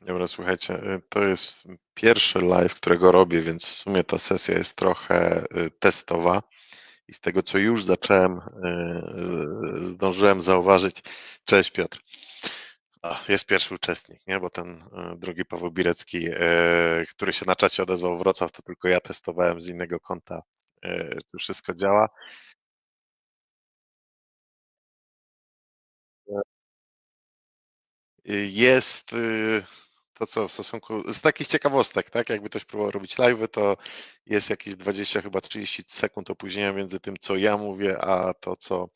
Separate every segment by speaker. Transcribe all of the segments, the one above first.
Speaker 1: Dobra, słuchajcie, y, to jest pierwszy live, którego robię, więc w sumie ta sesja jest trochę y, testowa i z tego, co już zacząłem, y, zdążyłem zauważyć. Cześć Piotr. Jest pierwszy uczestnik, nie? Bo ten drugi Paweł Birecki, który się na czacie odezwał Wrocław, to tylko ja testowałem z innego konta. Tu wszystko działa. Jest to co w stosunku z takich ciekawostek, tak, jakby ktoś próbował robić live'y, to jest jakieś 20, chyba 30 sekund opóźnienia między tym, co ja mówię, a to, co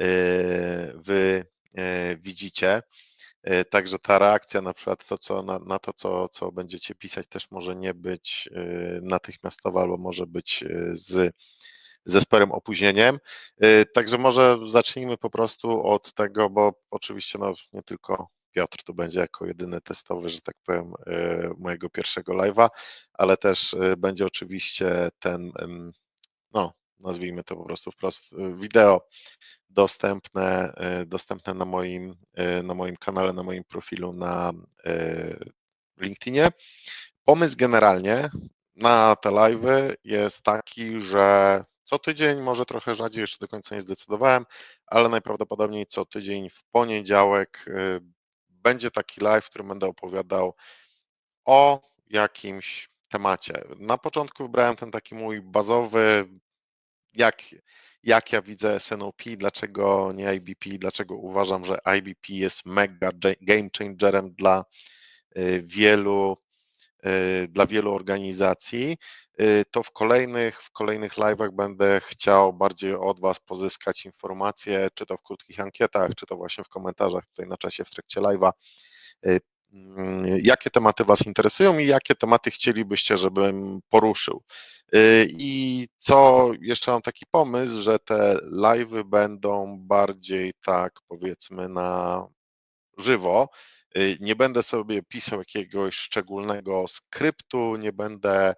Speaker 1: e, wy e, widzicie. E, także ta reakcja na przykład to, co, na, na to, co, co będziecie pisać, też może nie być natychmiastowa, albo może być z ze sporym opóźnieniem. Także może zacznijmy po prostu od tego, bo oczywiście no, nie tylko Piotr tu będzie jako jedyny testowy, że tak powiem, e, mojego pierwszego live'a, ale też e, będzie oczywiście ten, no nazwijmy to po prostu wprost, e, wideo dostępne, dostępne na moim, na moim kanale, na moim profilu na LinkedInie. Pomysł generalnie na te live'y jest taki, że co tydzień, może trochę rzadziej, jeszcze do końca nie zdecydowałem, ale najprawdopodobniej co tydzień w poniedziałek będzie taki live, w którym będę opowiadał o jakimś temacie. Na początku wybrałem ten taki mój bazowy, jak, jak ja widzę SNOP, dlaczego nie IBP, dlaczego uważam, że IBP jest mega game changerem dla y, wielu, dla wielu organizacji, y, to w kolejnych, w kolejnych live'ach będę chciał bardziej od Was pozyskać informacje, czy to w krótkich ankietach, czy to właśnie w komentarzach tutaj na czasie w trakcie live'a, Y, mm, jakie tematy Was interesują i jakie tematy chcielibyście, żebym poruszył. Y, I co jeszcze mam taki pomysł, że te live'y będą bardziej tak powiedzmy na żywo. Y, nie będę sobie pisał jakiegoś szczególnego skryptu, nie będę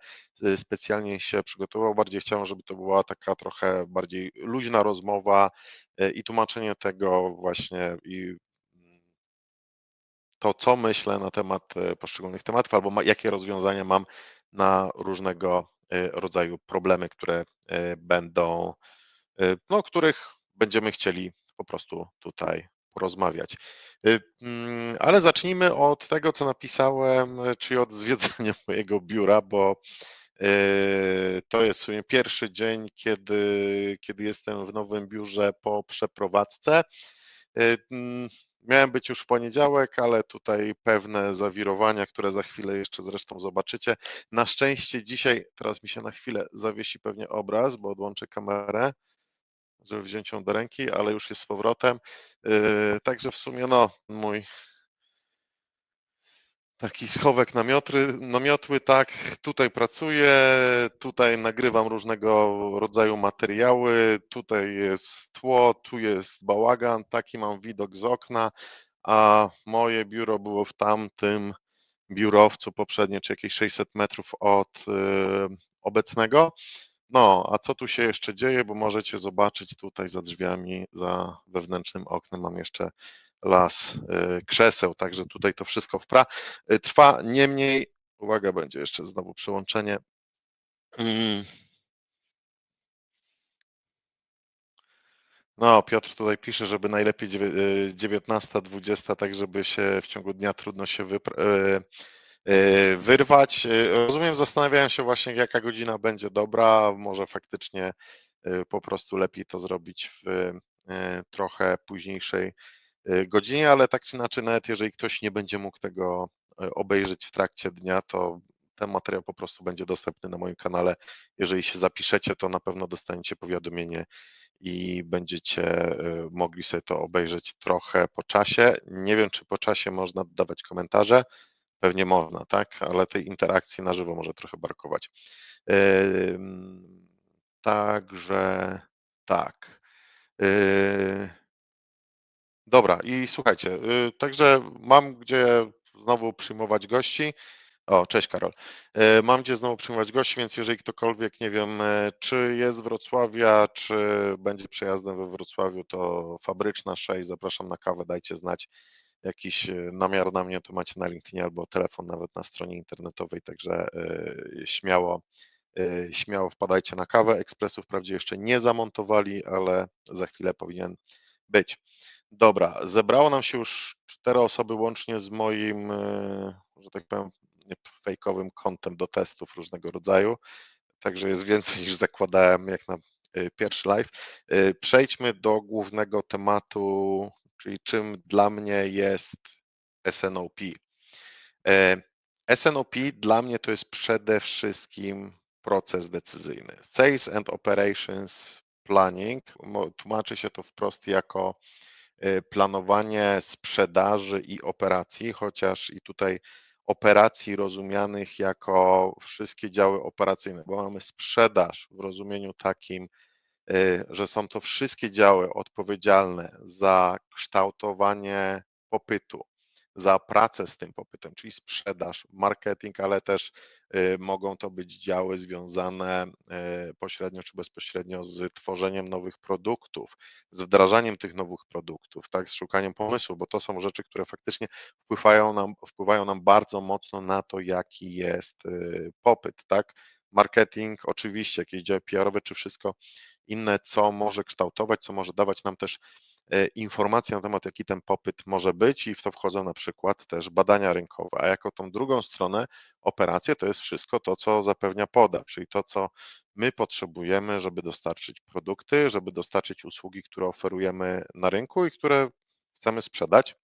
Speaker 1: specjalnie się przygotował. Bardziej chciałem, żeby to była taka trochę bardziej luźna rozmowa i tłumaczenie tego właśnie i to, co myślę na temat poszczególnych tematów, albo jakie rozwiązania mam na różnego rodzaju problemy, które będą, no, których będziemy chcieli po prostu tutaj porozmawiać. Mm, ale zacznijmy od tego, co napisałem, czyli od zwiedzania mojego biura, bo to jest w sumie pierwszy dzień, kiedy, kiedy jestem w nowym biurze po przeprowadzce. Mm, Miałem być już w poniedziałek, ale tutaj pewne zawirowania, które za chwilę jeszcze zresztą zobaczycie. Na szczęście dzisiaj, teraz mi się na chwilę zawiesi pewnie obraz, bo odłączę kamerę, żeby wziąć ją do ręki, ale już jest z powrotem. Yy, także w sumie no, mój taki schowek namiotry, namiotły, tak, tutaj pracuję, tutaj nagrywam różnego rodzaju materiały, tutaj jest tło, tu jest bałagan, taki mam widok z okna, a moje biuro było w tamtym biurowcu poprzednie, czy jakieś 600 metrów od y, obecnego. No, a co tu się jeszcze dzieje, bo możecie zobaczyć tutaj za drzwiami, za wewnętrznym oknem mam jeszcze las y, krzeseł, także tutaj to wszystko wpra y, trwa. Niemniej, uwaga, będzie jeszcze znowu przyłączenie. Mm. No, Piotr tutaj pisze, żeby najlepiej 19-20, y, tak żeby się w ciągu dnia trudno się wyrwać. Rozumiem, zastanawiałem się właśnie, jaka godzina będzie dobra. Może faktycznie po prostu lepiej to zrobić w trochę późniejszej godzinie, ale tak czy inaczej, nawet jeżeli ktoś nie będzie mógł tego e, obejrzeć w trakcie dnia, to ten materiał po prostu będzie dostępny na moim kanale. Jeżeli się zapiszecie, to na pewno dostaniecie powiadomienie i będziecie e, mogli sobie to obejrzeć trochę po czasie. Nie wiem, czy po czasie można dawać komentarze. Pewnie można, tak, ale tej interakcji na żywo może trochę brakować. Także tak. E, Dobra, i słuchajcie, y, także mam gdzie znowu przyjmować gości. O, cześć Karol. Y, mam gdzie znowu przyjmować gości, więc jeżeli ktokolwiek, nie wiem, y, czy jest z Wrocławia, czy będzie przejazdem we Wrocławiu, to Fabryczna 6, zapraszam na kawę, dajcie znać. Jakiś e, namiar na mnie, to macie na LinkedInie albo telefon nawet na stronie internetowej, także e, śmiało, e, śmiało wpadajcie na kawę. Ekspresu wprawdzie jeszcze nie zamontowali, ale za chwilę powinien być. Dobra, zebrało nam się już cztery osoby łącznie z moim, że tak powiem, fejkowym kontem do testów różnego rodzaju, także jest więcej niż zakładałem jak na pierwszy live. Przejdźmy do głównego tematu czyli czym dla mnie jest SNOP. E, SNOP dla mnie to jest przede wszystkim proces decyzyjny. Sales and Operations Planning, tłumaczy się to wprost jako e, planowanie sprzedaży i operacji, chociaż i tutaj operacji rozumianych jako wszystkie działy operacyjne, bo mamy sprzedaż w rozumieniu takim, że są to wszystkie działy odpowiedzialne za kształtowanie popytu, za pracę z tym popytem, czyli sprzedaż, marketing, ale też y, mogą to być działy związane y, pośrednio czy bezpośrednio z tworzeniem nowych produktów, z wdrażaniem tych nowych produktów, tak, z szukaniem pomysłu, bo to są rzeczy, które faktycznie wpływają nam, wpływają nam bardzo mocno na to, jaki jest popyt, tak. Marketing, oczywiście, jakieś działy PR-owe, czy wszystko inne, co może kształtować, co może dawać nam też e, informacje na temat, jaki ten popyt może być i w to wchodzą na przykład też badania rynkowe, a jako tą drugą stronę operacje to jest wszystko to, co zapewnia podaż, czyli to, co my potrzebujemy, żeby dostarczyć produkty, żeby dostarczyć usługi, które oferujemy na rynku i które chcemy sprzedać,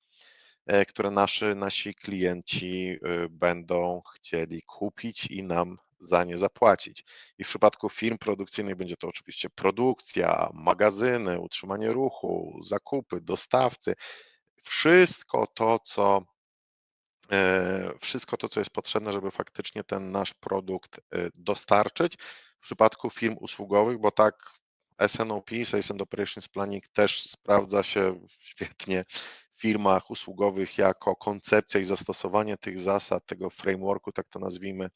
Speaker 1: e, które nasi, nasi klienci y, będą chcieli kupić i nam za nie zapłacić. I w przypadku firm produkcyjnych będzie to oczywiście produkcja, magazyny, utrzymanie ruchu, zakupy, dostawcy. Wszystko to, co e, wszystko to, co jest potrzebne, żeby faktycznie ten nasz produkt e, dostarczyć. W przypadku firm usługowych, bo tak SNOP, Sales and Operations Planning też sprawdza się świetnie w firmach usługowych jako koncepcja i zastosowanie tych zasad, tego frameworku, tak to nazwijmy,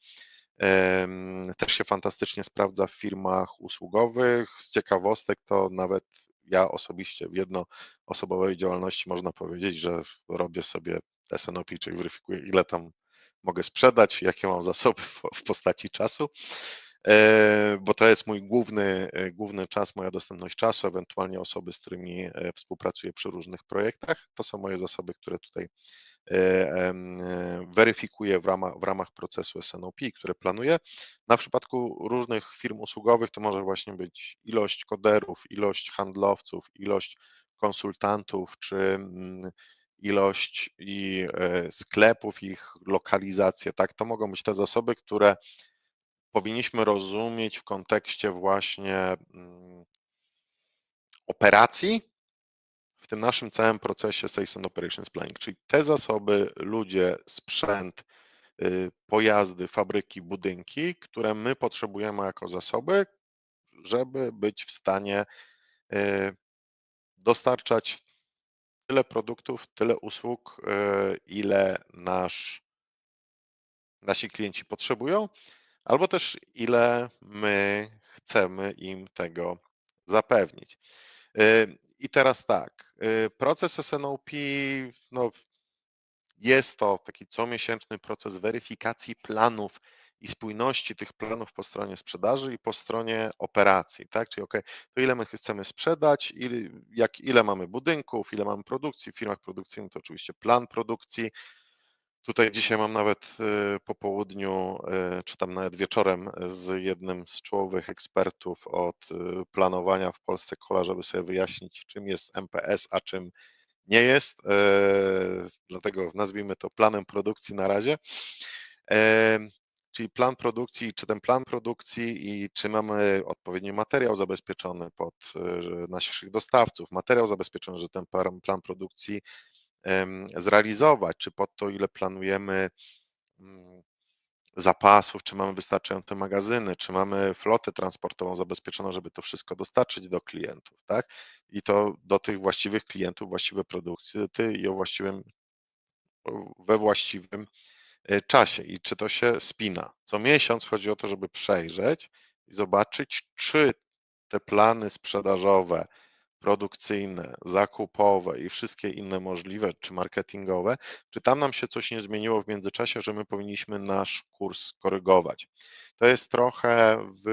Speaker 1: też się fantastycznie sprawdza w firmach usługowych. Z ciekawostek to nawet ja osobiście w jednoosobowej działalności można powiedzieć, że robię sobie SNOP, czyli weryfikuję ile tam mogę sprzedać, jakie mam zasoby w postaci czasu, e, bo to jest mój główny, e, główny czas, moja dostępność czasu, ewentualnie osoby, z którymi e, współpracuję przy różnych projektach. To są moje zasoby, które tutaj weryfikuje w ramach, w ramach procesu SNOP, które planuje. Na przypadku różnych firm usługowych to może właśnie być ilość koderów, ilość handlowców, ilość konsultantów, czy mm, ilość i e, sklepów, ich lokalizację, tak? To mogą być te zasoby, które powinniśmy rozumieć w kontekście właśnie mm, operacji, tym naszym całym procesie Sales and Operations Planning, czyli te zasoby, ludzie, sprzęt, y, pojazdy, fabryki, budynki, które my potrzebujemy jako zasoby, żeby być w stanie y, dostarczać tyle produktów, tyle usług, y, ile nasz, nasi klienci potrzebują, albo też ile my chcemy im tego zapewnić. I teraz tak, proces SNOP, no, jest to taki comiesięczny proces weryfikacji planów i spójności tych planów po stronie sprzedaży i po stronie operacji, tak? Czyli ok, to ile my chcemy sprzedać, ile, jak, ile mamy budynków, ile mamy produkcji, w firmach produkcyjnych to oczywiście plan produkcji, Tutaj dzisiaj mam nawet y, po południu, y, czy tam nawet wieczorem z jednym z czołowych ekspertów od y, planowania w Polsce kola, żeby sobie wyjaśnić, czym jest MPS, a czym nie jest. Dlatego nazwijmy to planem produkcji na razie. Czyli plan produkcji, czy ten plan produkcji i czy mamy odpowiedni materiał zabezpieczony pod naszych dostawców, materiał zabezpieczony, że ten plan produkcji zrealizować, czy pod to, ile planujemy mm, zapasów, czy mamy wystarczające magazyny, czy mamy flotę transportową zabezpieczoną, żeby to wszystko dostarczyć do klientów, tak? I to do tych właściwych klientów, właściwe produkty i o właściwym, we właściwym e, czasie i czy to się spina. Co miesiąc chodzi o to, żeby przejrzeć i zobaczyć, czy te plany sprzedażowe produkcyjne, zakupowe i wszystkie inne możliwe, czy marketingowe, czy tam nam się coś nie zmieniło w międzyczasie, że my powinniśmy nasz kurs korygować. To jest trochę w,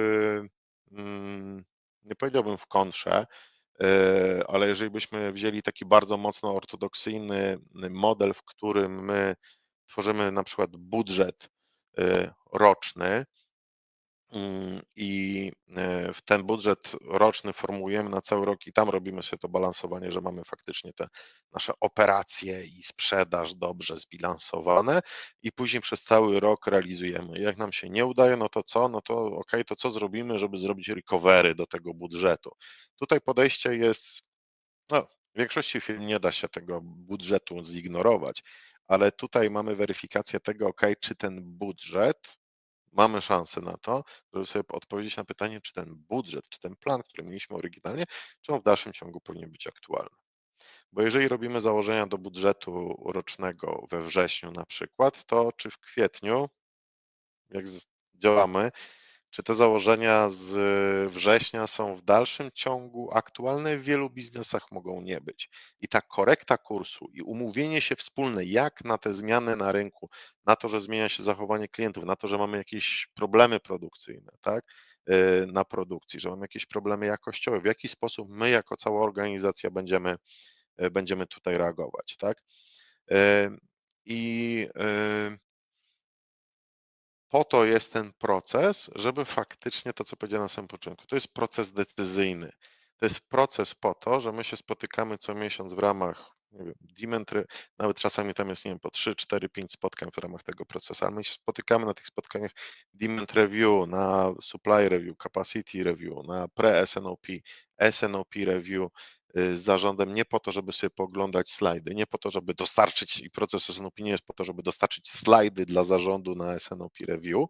Speaker 1: mm, nie powiedziałbym w kontrze, e, ale jeżeli byśmy wzięli taki bardzo mocno ortodoksyjny model, w którym my tworzymy na przykład budżet e, roczny, Mm, i ten budżet roczny formułujemy na cały rok i tam robimy sobie to balansowanie, że mamy faktycznie te nasze operacje i sprzedaż dobrze zbilansowane i później przez cały rok realizujemy. Jak nam się nie udaje, no to co? No to ok, to co zrobimy, żeby zrobić recovery do tego budżetu? Tutaj podejście jest, no, w większości firm nie da się tego budżetu zignorować, ale tutaj mamy weryfikację tego, ok, czy ten budżet mamy szansę na to, żeby sobie odpowiedzieć na pytanie, czy ten budżet, czy ten plan, który mieliśmy oryginalnie, czy on w dalszym ciągu powinien być aktualny. Bo jeżeli robimy założenia do budżetu rocznego we wrześniu na przykład, to czy w kwietniu, jak działamy, czy te założenia z września są w dalszym ciągu aktualne? W wielu biznesach mogą nie być. I ta korekta kursu i umówienie się wspólne, jak na te zmiany na rynku, na to, że zmienia się zachowanie klientów, na to, że mamy jakieś problemy produkcyjne, tak, y, na produkcji, że mamy jakieś problemy jakościowe, w jaki sposób my jako cała organizacja będziemy, y, będziemy tutaj reagować, tak. Y, I po to jest ten proces, żeby faktycznie to, co powiedziałem na samym początku, to jest proces decyzyjny. To jest proces po to, że my się spotykamy co miesiąc w ramach nie wiem, demand, nawet czasami tam jest, nie wiem, po 3, 4, 5 spotkań w ramach tego procesu, ale my się spotykamy na tych spotkaniach demand review, na supply review, capacity review, na pre-SNOP, SNOP review, z zarządem nie po to, żeby sobie poglądać slajdy, nie po to, żeby dostarczyć, i proces SNOP nie jest po to, żeby dostarczyć slajdy dla zarządu na SNOP Review,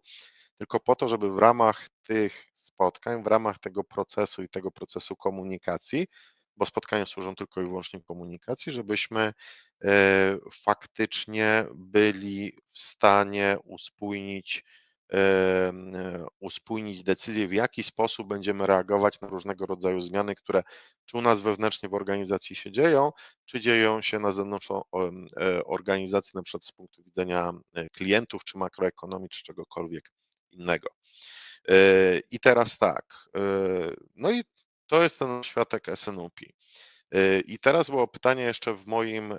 Speaker 1: tylko po to, żeby w ramach tych spotkań, w ramach tego procesu i tego procesu komunikacji, bo spotkania służą tylko i wyłącznie komunikacji, żebyśmy y, faktycznie byli w stanie uspójnić uspójnić decyzję, w jaki sposób będziemy reagować na różnego rodzaju zmiany, które czy u nas wewnętrznie w organizacji się dzieją, czy dzieją się na zewnątrz e, organizacji, na przykład z punktu widzenia e, klientów, czy makroekonomii, czy czegokolwiek innego. I teraz tak, no i to jest ten światek SNUP. I teraz było pytanie jeszcze w moim,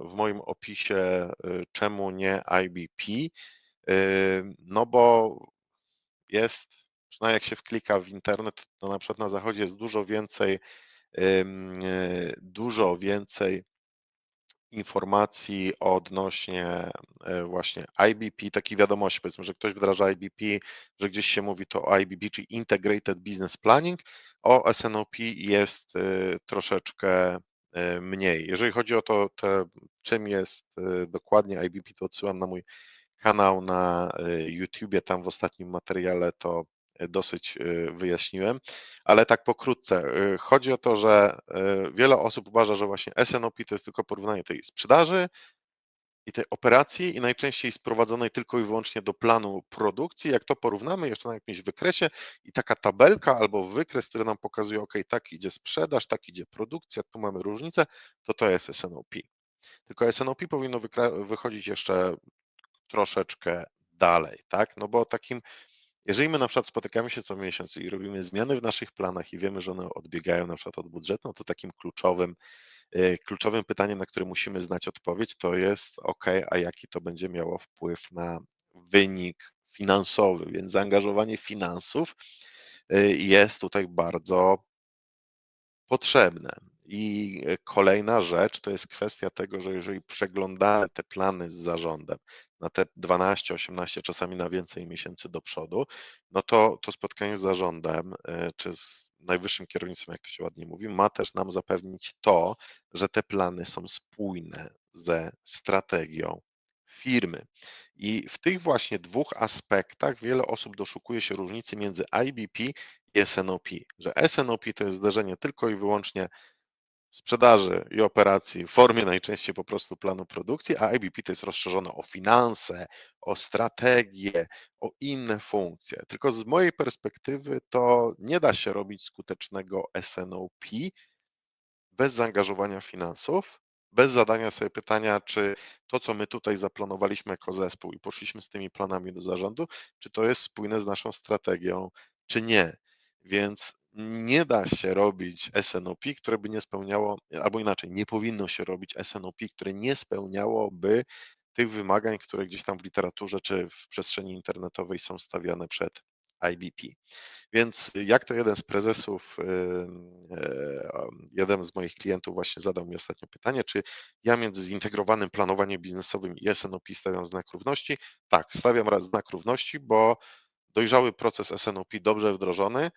Speaker 1: w moim opisie, czemu nie IBP? No bo jest, przynajmniej jak się wklika w internet, to na przykład na zachodzie jest dużo więcej, e, dużo więcej informacji odnośnie e, właśnie IBP, takiej wiadomości, powiedzmy, że ktoś wdraża IBP, że gdzieś się mówi to o IBP, czyli Integrated Business Planning, o SNOP jest e, troszeczkę mniej. Jeżeli chodzi o to, te, czym jest dokładnie IBP, to odsyłam na mój kanał na y, YouTubie, tam w ostatnim materiale to y, dosyć y, wyjaśniłem, ale tak pokrótce. Chodzi o to, że wiele osób uważa, że właśnie SNOP to jest tylko porównanie tej sprzedaży i tej operacji i najczęściej sprowadzonej tylko i wyłącznie do planu produkcji. Jak to porównamy jeszcze na jakimś wykresie i taka tabelka albo wykres, który nam pokazuje, ok, tak idzie sprzedaż, tak idzie produkcja, tu mamy różnicę, to to jest SNOP. Tylko SNOP powinno wychodzić jeszcze troszeczkę dalej, tak? No bo takim, jeżeli my na przykład spotykamy się co miesiąc i robimy zmiany w naszych planach i wiemy, że one odbiegają na przykład od budżetu, no to takim kluczowym, y, kluczowym pytaniem, na które musimy znać odpowiedź, to jest ok, a jaki to będzie miało wpływ na wynik finansowy, więc zaangażowanie finansów y, jest tutaj bardzo potrzebne. I e, kolejna rzecz to jest kwestia tego, że jeżeli przeglądamy te plany z zarządem na te 12, 18, czasami na więcej miesięcy do przodu, no to to spotkanie z zarządem e, czy z najwyższym kierownictwem, jak to się ładnie mówi, ma też nam zapewnić to, że te plany są spójne ze strategią firmy. I w tych właśnie dwóch aspektach wiele osób doszukuje się różnicy między IBP i SNOP, że SNOP to jest zdarzenie tylko i wyłącznie sprzedaży i operacji w formie najczęściej po prostu planu produkcji, a IBP to jest rozszerzone o finanse, o strategię, o inne funkcje. Tylko z mojej perspektywy to nie da się robić skutecznego SNOP bez zaangażowania finansów, bez zadania sobie pytania, czy to, co my tutaj zaplanowaliśmy jako zespół i poszliśmy z tymi planami do zarządu, czy to jest spójne z naszą strategią, czy nie. Więc nie da się robić SNOP, które by nie spełniało, albo inaczej, nie powinno się robić SNOP, które nie spełniałoby tych wymagań, które gdzieś tam w literaturze czy w przestrzeni internetowej są stawiane przed IBP. Więc jak to jeden z prezesów, e, jeden z moich klientów właśnie zadał mi ostatnio pytanie, czy ja między zintegrowanym planowaniem biznesowym i SNOP stawiam znak równości? Tak, stawiam znak równości, bo dojrzały proces SNOP dobrze wdrożony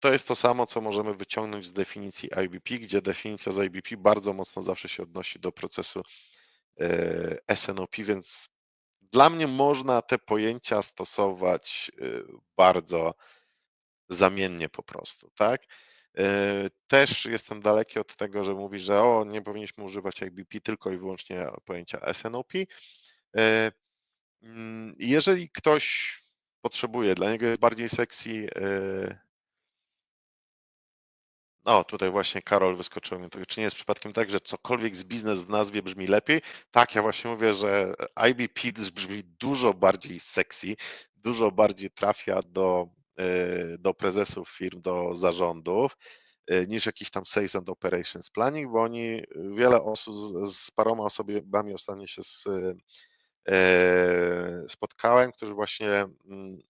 Speaker 1: to jest to samo, co możemy wyciągnąć z definicji IBP, gdzie definicja z IBP bardzo mocno zawsze się odnosi do procesu e, SNOP, więc dla mnie można te pojęcia stosować y, bardzo zamiennie po prostu, tak? Y, też jestem daleki od tego, że mówi, że o, nie powinniśmy używać IBP tylko i wyłącznie pojęcia SNOP. Y, mm, jeżeli ktoś potrzebuje, dla niego jest bardziej sexy o, tutaj właśnie Karol wyskoczył mi. Czy nie jest przypadkiem tak, że cokolwiek z biznes w nazwie brzmi lepiej? Tak, ja właśnie mówię, że IBP brzmi dużo bardziej sexy, dużo bardziej trafia do, e, do prezesów firm, do zarządów e, niż jakiś tam Sales and Operations Planning, bo oni, wiele osób, z, z paroma osobami ostatnio się z, spotkałem, którzy właśnie mm,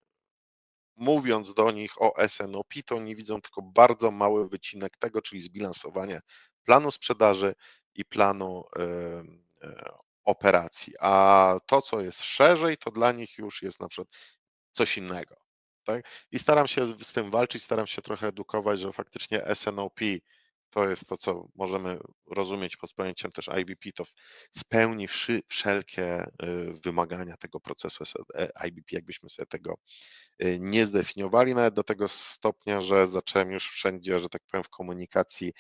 Speaker 1: mówiąc do nich o SNOP, to oni widzą tylko bardzo mały wycinek tego, czyli zbilansowanie planu sprzedaży i planu e, operacji. A to, co jest szerzej, to dla nich już jest na przykład coś innego. Tak? I staram się z tym walczyć, staram się trochę edukować, że faktycznie SNOP to jest to, co możemy rozumieć pod pojęciem też IBP, to spełni wszelkie y, wymagania tego procesu e, IBP, jakbyśmy sobie tego y, nie zdefiniowali, nawet do tego stopnia, że zacząłem już wszędzie, że tak powiem, w komunikacji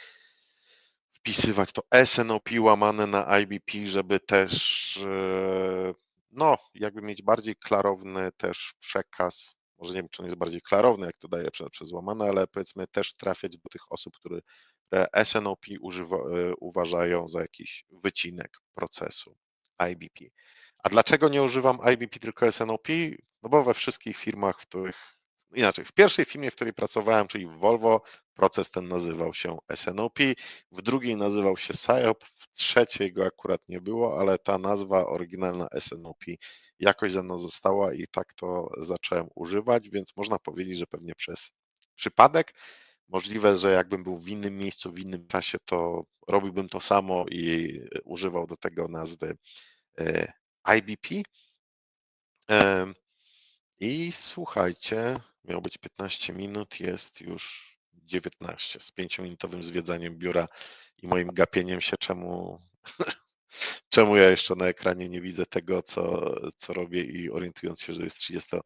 Speaker 1: wpisywać to SNOP łamane na IBP, żeby też y, no, jakby mieć bardziej klarowny też przekaz. Może nie wiem, czy on jest bardziej klarowny, jak to daje przez, przez łamane, ale powiedzmy też trafiać do tych osób, które SNOP używa, e, uważają za jakiś wycinek procesu IBP. A dlaczego nie używam IBP tylko SNOP? No bo we wszystkich firmach, w których inaczej, w pierwszej firmie, w której pracowałem, czyli w Volvo, proces ten nazywał się SNOP, w drugiej nazywał się SIOP, w trzeciej go akurat nie było, ale ta nazwa oryginalna SNOP jakoś ze mną została i tak to zacząłem używać, więc można powiedzieć, że pewnie przez przypadek. Możliwe, że jakbym był w innym miejscu, w innym czasie, to robiłbym to samo i używał do tego nazwy e, IBP. I słuchajcie, miało być 15 minut, jest już 19 z 5-minutowym zwiedzaniem biura i moim gapieniem się, czemu, czemu ja jeszcze na ekranie nie widzę tego, co, co robię i orientując się, że jest 30 e,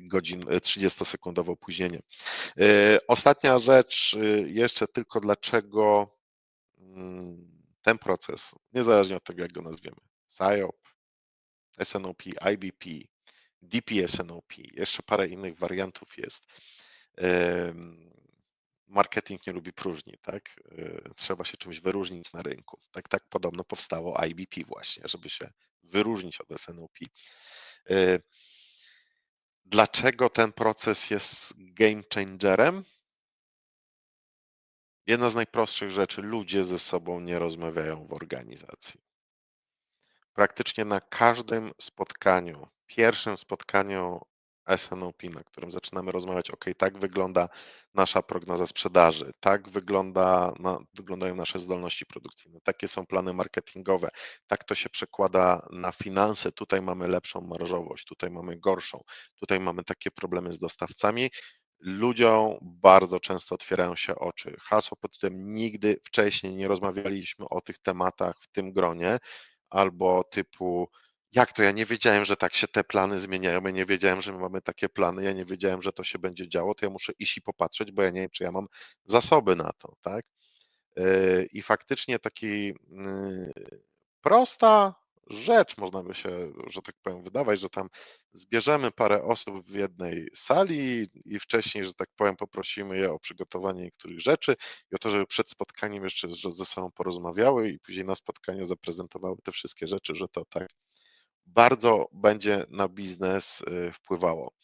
Speaker 1: godzin, 30-sekundowe opóźnienie. E, ostatnia rzecz, e, jeszcze tylko dlaczego mm, ten proces, niezależnie od tego, jak go nazwiemy, SIOP, SNOP, IBP, DPSNOP, jeszcze parę innych wariantów jest. Marketing nie lubi próżni, tak? E, trzeba się czymś wyróżnić na rynku. Tak, tak podobno powstało IBP właśnie, żeby się wyróżnić od SNOP. Dlaczego ten proces jest game changerem? Jedna z najprostszych rzeczy, ludzie ze sobą nie rozmawiają w organizacji. Praktycznie na każdym spotkaniu pierwszym spotkaniu SNOP, na którym zaczynamy rozmawiać, ok, tak wygląda nasza prognoza sprzedaży, tak wygląda, na, wyglądają nasze zdolności produkcyjne, takie są plany marketingowe, tak to się przekłada na finanse, tutaj mamy lepszą marżowość, tutaj mamy gorszą, tutaj mamy takie problemy z dostawcami. Ludziom bardzo często otwierają się oczy. Hasło pod tym nigdy wcześniej nie rozmawialiśmy o tych tematach w tym gronie, albo typu Jak to? Ja nie wiedziałem, że tak się te plany zmieniają. Ja nie wiedziałem, że my mamy takie plany. Ja nie wiedziałem, że to się będzie działo. To ja muszę iść i popatrzeć, bo ja nie wiem, czy ja mam zasoby na to, tak? Yy, I faktycznie taki yy, prosta rzecz, można by się, że tak powiem, wydawać, że tam zbierzemy parę osób w jednej sali i wcześniej, że tak powiem, poprosimy je o przygotowanie niektórych rzeczy i o to, żeby przed spotkaniem jeszcze ze sobą porozmawiały i później na spotkaniu zaprezentowały te wszystkie rzeczy, że to tak bardzo będzie na biznes y, wpływało.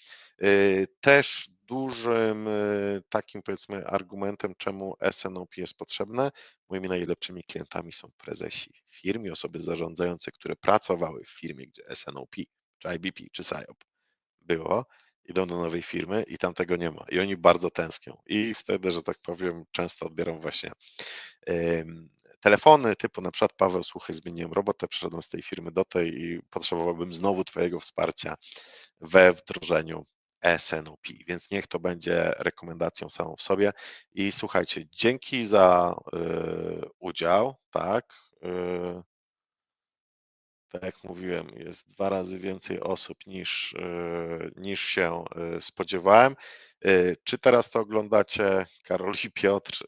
Speaker 1: Y, Też dużym y, takim powiedzmy argumentem, czemu SNOP jest potrzebne, moimi najlepszymi klientami są prezesi firm i osoby zarządzające, które pracowały w firmie, gdzie SNOP, czy IBP, czy SIOP było, idą do nowej firmy i tam tego nie ma. I oni bardzo tęsknią. I wtedy, że tak powiem, często odbieram właśnie telefony typu na przykład Paweł, słuchaj, zmieniłem robotę, przeszedłem z tej firmy do tej i potrzebowałbym znowu Twojego wsparcia we wdrożeniu SNOP, więc niech to będzie rekomendacją samą w sobie. I słuchajcie, dzięki za y, udział, tak. Y, tak jak mówiłem, jest dwa razy więcej osób niż, y, niż się y, spodziewałem. Y, Czy teraz to oglądacie, Karol i Piotr,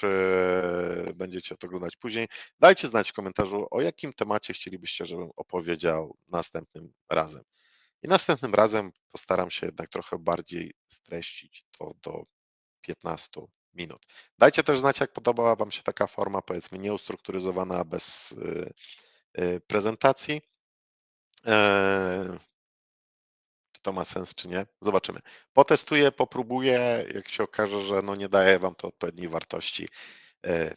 Speaker 1: czy będziecie to oglądać później? Dajcie znać w komentarzu, o jakim temacie chcielibyście, żebym opowiedział następnym razem. I następnym razem postaram się jednak trochę bardziej streścić to do 15 minut. Dajcie też znać, jak podobała Wam się taka forma, powiedzmy, nieustrukturyzowana, bez y, y, prezentacji. To ma sens, czy nie? Zobaczymy. Potestuję, popróbuję. Jak się okaże, że no nie daje Wam to odpowiedniej wartości, e,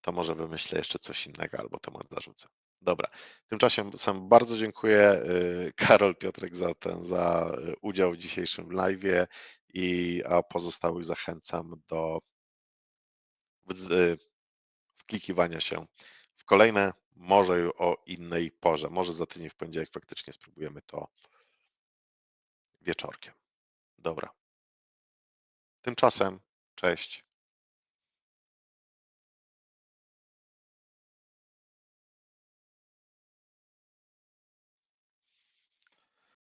Speaker 1: to może wymyślę jeszcze coś innego albo temat zarzucę. Dobra. Tymczasem sam bardzo dziękuję y, Karol Piotrek za ten, za y, udział w dzisiejszym live'ie i a pozostałych zachęcam do wklikiwania się w kolejne, może o innej porze. Może za tydzień w poniedziałek faktycznie spróbujemy to wieczorkiem. Dobra. Tymczasem cześć.